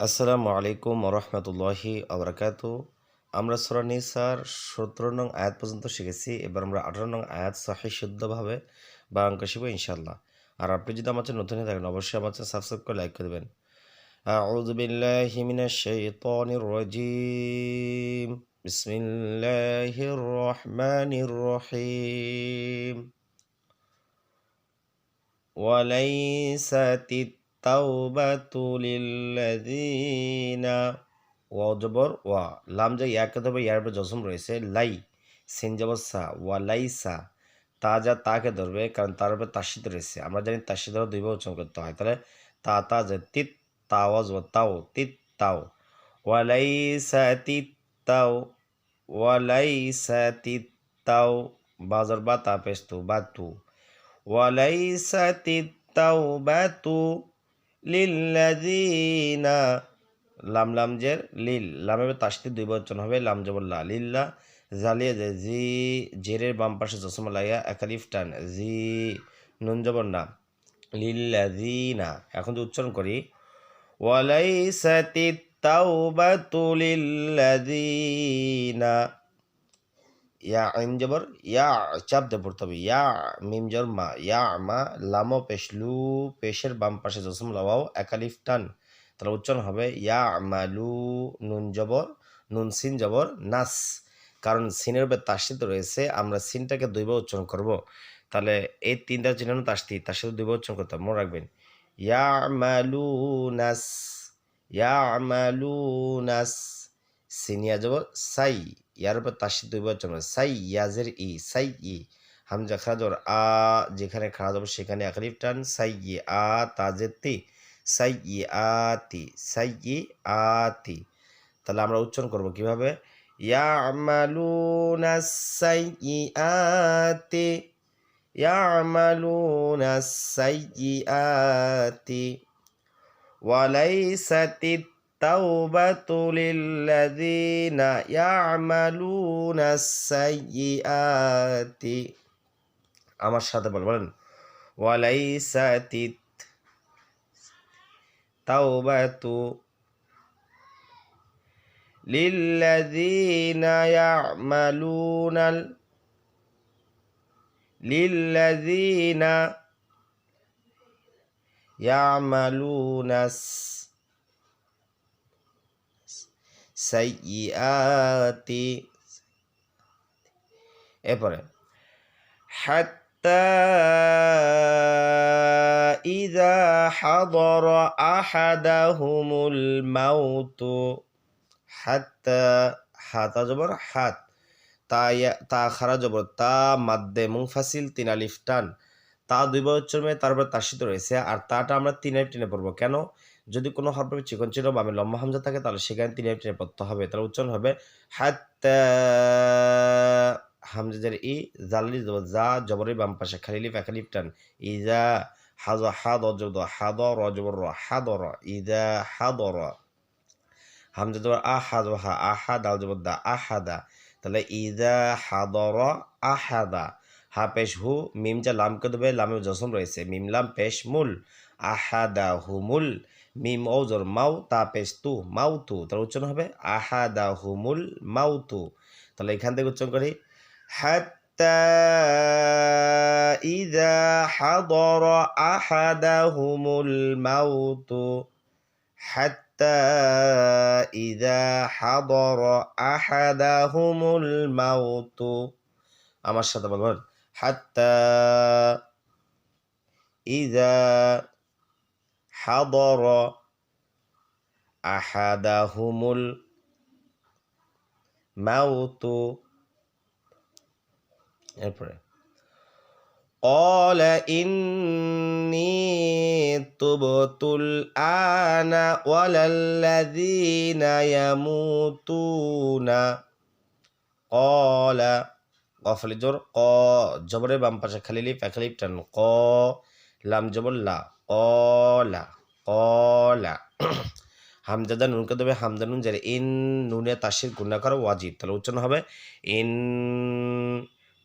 আসসালামু আলাইকুম রহমতুল্লাহি আবরাকাত আমরা সুরা নিসার সতেরো নং আয়াত পর্যন্ত শিখেছি এবার আমরা আঠারো নং আয়াত সহি শুদ্ধভাবে বা অঙ্ক শিখবো ইনশাল্লাহ আর আপনি যদি আমার চ্যানেল নতুন হয়ে থাকেন অবশ্যই আমার চ্যানেল সাবস্ক্রাইব করে লাইক করে দেবেন أعوذ بالله من الشيطان الرجيم بسم الله الرحمن الرحيم وليست তাওবাতুলিল্লাযিনা ওয়া জবর ওয়া। লাম যে ইয়াকে ধরবে ইয়ার উপরে জসম রয়েছে। লাই, সিন জবর সা, ওয়া লাইসা তা যা তাকে ধরবে, কারণ তার উপরে তাসিদ রয়েছে। আমরা জানি তাসিদ ধরে দুইবার উচ্চারণ করতে হয়। তাহলে তা তা যে তিত তাওয়াজ ওয়া তাও, তিত, তাও। ওয়া লাইসা তিত, তাও। ওয়া লাইসা তিত, তাও। বাজার বা তা পেস্তু বা তু। ওয়া লাইসা তিত, তাও, বা তু। লিল্লাদিনা লাম লাম জের লিল লামের তাসতে দুই বচন হবে, লাম জবর লা লিল্লা, জালিয়া জে জি, জেরের বাম পাশে জসমা লাগিয়া একালিফ টান, জি, নুন জবর না লিল্লাদিনা এখন যে উচ্চারণ করি ওয়ালাইসাতি তাওবাতু লিল্লাদিনা ইয়া আইন জবর, ইয়া চাপ দিয়ে পড়তে হবে। ইয়া মিম জবর মা, ইয়া মা লামো পেশলু পেশের বাম পাশে জসম, লাওয়াও একালিফ টান। তাহলে উচ্চারণ হবে ইয়া মালু নুন জবর, নুন সিন জবর, নাস। কারণ সিনের উপরে তাসিদ রয়েছে, আমরা সিনটাকে দুইবার উচ্চারণ করব। তাহলে এই তিনটা চিহ্ন তাসতি তার সাথে দুইবার উচ্চারণ করতে হবে, মনে রাখবেন। ইয়া মালু নাস, ইয়া মালু নাস সিনিয়া জবর, সাই। ইয়ার উপর তাসিদ দুইবার জমা সাই ইয়াজের ই, সাই ই, হামজা খারাজর আ, যেখানে খারাজ হবে সেখানে আকরিফ টান, সাই ই আ, তাজের তি, সাই ই আ তি, সাই ই আ তি। তাহলে আমরা উচ্চারণ করব কীভাবে? ইয়া সাই ই আ তি আ তি। التوبة للذين يعملون السيئات আমার সাথে বল বলেন وليست التوبة للذين يعملون ال... للذين يعملون الس- সাইয়াতি এরপরে, হাত্তা ইদা হাদর আহাদাহুমুল মাউতু। হাত্তা, হাতা জবর হাত। তা তা খারা জবর তা মাদ্দে মুংফাসিল তিন আলিফ টান। তা দুইবার উচ্চারণে তারপর তাসিত রয়েছে। আর তাটা আমরা তিন আলিফ পড়ব। কেন? যদি কোনো হরফে চিকন চিহ্ন বা আমি লম্বা হামজা থাকে, তাহলে সেখানে তিন টেনে পড়তে হবে। তাহলে উচ্চারণ হবে, হাত্তা হামজাজের ই জালি যা জবরের বাম পাশে খালি খালিলিফ একালিফ টান, ইজা হাজ, হাদ অজব হাদ, র, জবর, র, হাদ, র, ইজা হাদ, র। হামজা জবর আহাদ হা আহাদ আল জবর, দা আহাদা তাহলে ইদা হাদর আহাদা হা পেশ, হু, মিম যা লামকে দেবে লামে জসম রয়েছে। মিম, লাম, পেশ, মুল আহাদা হুমুল মিম ও জর মাউ তা পেশ তু মাউ তু তাহলে উচ্চারণ হবে আহাদা হুমুল মাউ তু তাহলে এখান থেকে উচ্চারণ করি হাত্তা ইদা হাদর আহাদাহুমুল মাউতু حتى إذا حضر أحدهم الموت আমার সাথে বলবেন حتى إذا حضر أحدهم الموت এরপরে قال إني تبت الآن ولا الذين يموتون قال قفل جر ق جبر বাম পাশে খালিলিফ একালিফ টান ক লাম জবর লা কলা কলা। হামজাদা নুনকে দেবে হামজা নুন যার ইন নুনে তাসির গুণা করা ওয়াজিব। তাহলে উচ্চারণ হবে ইন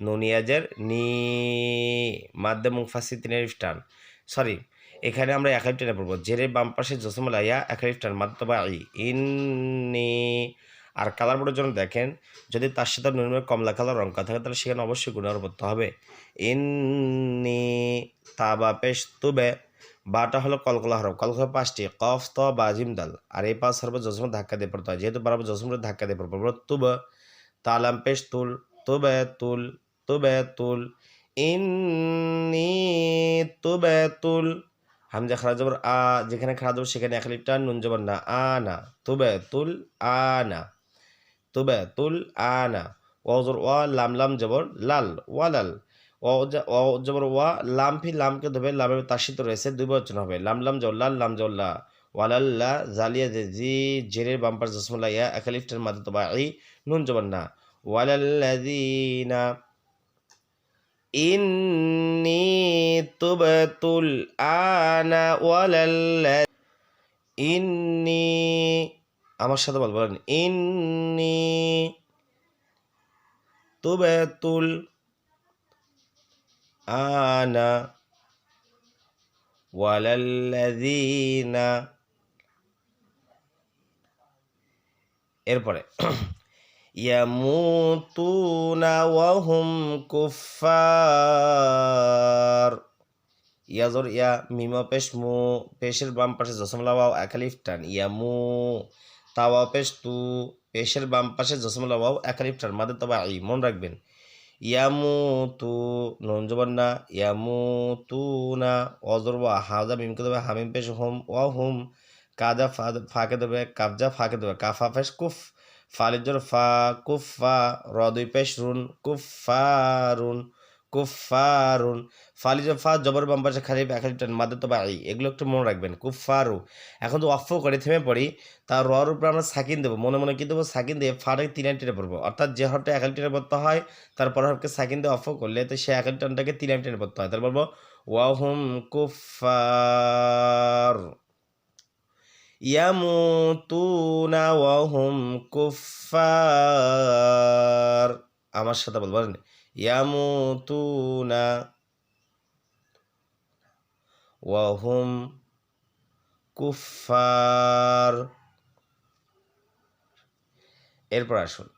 নুনিয়াজের নি, মাদ্দে মুংফাসি তিনের টান সরি, এখানে আমরা একালিফ টেনে পড়ব। জেরের বাম পাশে জসমুল আয়া একালিফ টান মাত্তবা আই। ইন্নি আর কালার বোর্ডের জন্য দেখেন, যদি তার সাথে নুনের কমলা কালার রং করা থাকে, তাহলে সেখানে অবশ্যই গুণার পড়তে হবে। ইন ইন্নি তাবা পেশ তুবে। বাটা হলো কলকলা হরফ কলকলা পাঁচটি, কফ, ত, বা জিম দাল আর এই পাঁচ হরফ জসমে ধাক্কা দিয়ে পড়তে হয় যেহেতু বরাবর জসমে ধাক্কা দিয়ে পড়ব তুব তালাম পেশ তুল তুবে তুল তুবে তুল ইন্নি তুবে তুল হামজা খারাজ জবর আ, যেখানে খারাজ জবর সেখানে এক লিপটা নুন জবর না, আনা। তুবে তুল আনা। তুবে তুল আনা। ওজর ওয়া, লাম লাম জবর, লাল ওয়ালাল ও ও জবর ওয়া লাম ফি লামকে ধরবে লামের তাসিত রয়েছে দুই বচন হবে। লাম লাম জল্লাল লাম জল্লা ওয়ালাল্লা জালিয়া জে, জেরের বাম্পার জসমুল্লা ইয়া একালিফটের মাদে, তো বাই নুন, জবর, না। ওয়ালাল্লাযিনা ইন্নি তুবতুল আনা ওয়ালাল্লা ইন্নি, আমার সাথে বল, বলেন। ইন্নি তুবতুল আনা ওয়ালাল্লাযিনা এরপরে ইয়ামুতুনা ওয়াহুম কুফার ইয়াজর ইয়া মিমা পেশ, মু, পেশের বাম পাশে জসমলা ওয়াও একালিফ টান। ইয়ামু, তাওয়া, পেশ, তু, পেশের বাম পাশে জসমলা ওয়াও একালিফ টান। মাদের তবা আই মন রাখবেন। ইয়ামু তু নুন জবর না ইয়ামুতু না অজর বা হাজা, মিমকে দেবে, হামিম পেশ, হোম, ও হোম, কাজা ফাঁকে দেবে কাবজা ফাঁকে দেবে, কাফা পেশ, কুফ ফালিজর ফা কুফ ফা রদুই পেশ, রুন কুফারুন কুফারুন ফালিজর ফা জবর, বাম পাশে খালি টান, মাদে তো বাড়ি এগুলো একটু মনে রাখবেন কুফারু এখন তো অফ করে, থেমে পড়ি তার রর উপরে আমরা সাকিন দেবো, মনে মনে কি দেবো? সাকিন দিয়ে ফাটাকে তিন টেনে পড়ব। অর্থাৎ যে হরটা একালি টেনে পড়তে হয় তারপর হরকে সাকিন দিয়ে অফ করলে তো সে একালি টানটাকে তিন টেনে পড়তে হয়। তারপর বলব, ওয়াহুম কুফার ইয়ামুতুনা ওয়াহুম কুফার আমার সাথে বলবেন ইয়ামুতুনা ওয়াহুম কুফার এরপর আসুন।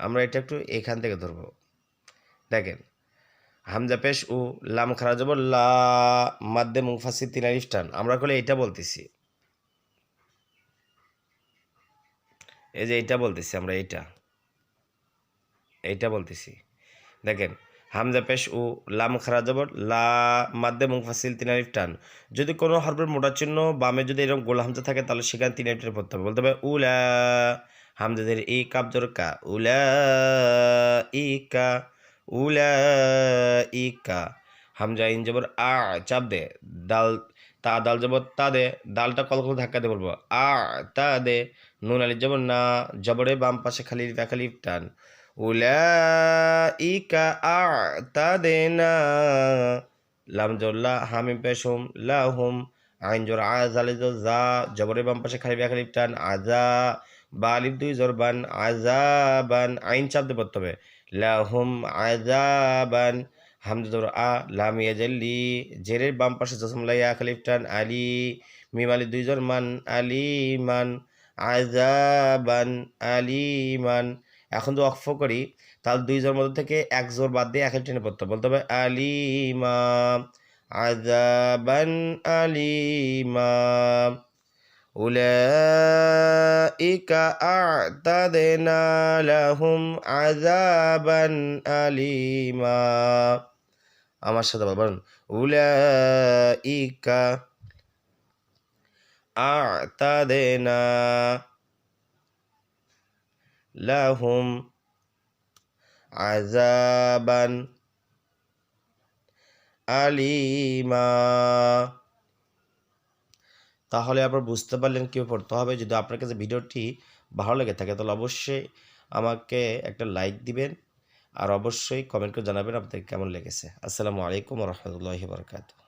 আমরা এটা একটু এখান থেকে ধরবো। দেখেন, হামজা পেশ উ লাম খারা যাব লা মাদ্দে মুফাসি তিন আলিফ আমরা করলে এটা বলতেছি। এই যে এটা বলতেছি আমরা, এইটা। এইটা বলতেছি। দেখেন, হামজা পেশ উ লাম খারা জবর, লা মাদ্দে মুফাসিল তিন আলিফ টান। যদি কোনো হরফের মোটা চিহ্ন বামে যদি এরকম গোল হামজা থাকে, তাহলে সেখানে তিন আলিফ পড়তে হবে। বলতে হবে, উলা হামজাদের ই কাপ জোর কা, উলা ই কা, উলা ই কা। হামজা ইন জবর, আ, চাপ দে। দাল, তা দাল জবর, তা দে। দালটা কল কল ধাক্কা দে বলব, আ, তা দে। নুন আলি জবর, না, জবরে বাম পাশে খালি খালি টান। উলা ইকা আ তা দে না লাম জল্লা হামিম পেশুম লাহুম। আইন জোর আ জালে জোর জা। জবরে বাম পাশে খালি খালি টান, আজা। বা আলিফ দুই জোর বান আজাবান আইন চাপ দে পড়তে হবে লাহুম আজাবান হামদুর আ, লাম ইয়াজাল্লি। জেরের বাম পাশে জসমলা ইয়া খালিফ টান, আলী। মিম আলী দুইজন মান আলিমান আজাবান আলিমান এখন যদি অক্ষ করি, তাহলে দুই জোর মধ্যে থেকে এক জোর বাদ দিয়ে একের টেনে পড়তে বলতে হবে আলিমা আজাবান আলিমা। উলাইকা আতাদনা লাহুম আযাবান আলিমা। আমার সাথে বলবেন উলাইকা আতাদনা لهم আজাবান আলিমা। তাহলে আবার বুঝতে পারলেন কি পড়তে হবে। যদি আপনার কাছে ভিডিওটি ভালো লেগে থাকে, তাহলে অবশ্যই আমাকে একটা লাইক দিবেন আর অবশ্যই কমেন্ট করে জানাবেন আপনাদের কেমন লেগেছে। আসসালামু আলাইকুম রহমতুল্লাহি বরকাতু